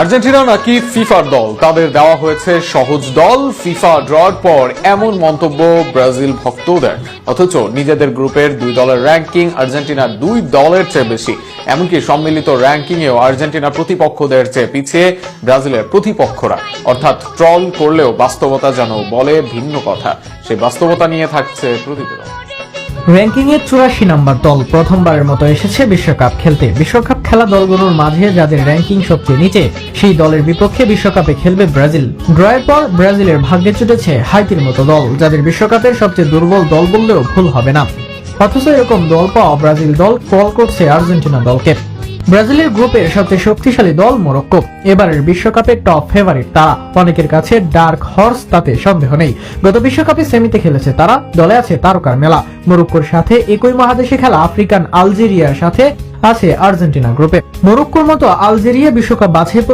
Argentina নাকি ফিফার দল? তাদের দেওয়া হয়েছে সহজ দল। ফিফা ড্রর পর এমন মন্তব্য ব্রাজিল ভক্তদের অথচ নিজেদের গ্রুপের দুই দলের র্যাঙ্কিং আর্জেন্টিনার দুই দলের চেয়ে বেশি। এমনকি সম্মিলিত র্যাঙ্কিংয়েও আর্জেন্টিনা প্রতিপক্ষদের চেয়ে পিছিয়ে ব্রাজিলের প্রতিপক্ষরা। অর্থাৎ ট্রল করলেও বাস্তবতা যেন বলে ভিন্ন কথা। সেই বাস্তবতা নিয়ে থাকছে প্রতিবেদন। র্যাঙ্কিং এর চুরাশি নাম্বার দল প্রথমবারের মতো এসেছে বিশ্বকাপ খেলতে। বিশ্বকাপ খেলা দলগুলোর মাঝে যাদের র্যাঙ্কিং সবচেয়ে নিচে, সেই দলের বিপক্ষে বিশ্বকাপে খেলবে ব্রাজিল। ড্রয়ের পর ব্রাজিলের ভাগ্যে চুটেছে হাইতির মতো দল, যাদের বিশ্বকাপের সবচেয়ে দুর্বল দল বললেও ভুল হবে না। অথচ এরকম দল পাওয়া ব্রাজিল দল কল করছে আর্জেন্টিনা দলকে। ব্রাজিলের গ্রুপের সবচেয়ে শক্তিশালী দল মরক্কো। এবারের বিশ্বকাপে টপ ফেভারিট তারা। অনেকের কাছে ডার্ক হর্স তাতে সন্দেহ নেই। গত বিশ্বকাপে সেমিতে খেলেছে তারা। দলে আছে তারকার মেলা। মরক্কোর সাথে একই মহাদেশে খেলা আফ্রিকান আলজেরিয়ার সাথে আছে আর্জেন্টিনা গ্রুপে। মরক্কোর মতো আলজেরিয়া বিশ্বকাপ বাছাই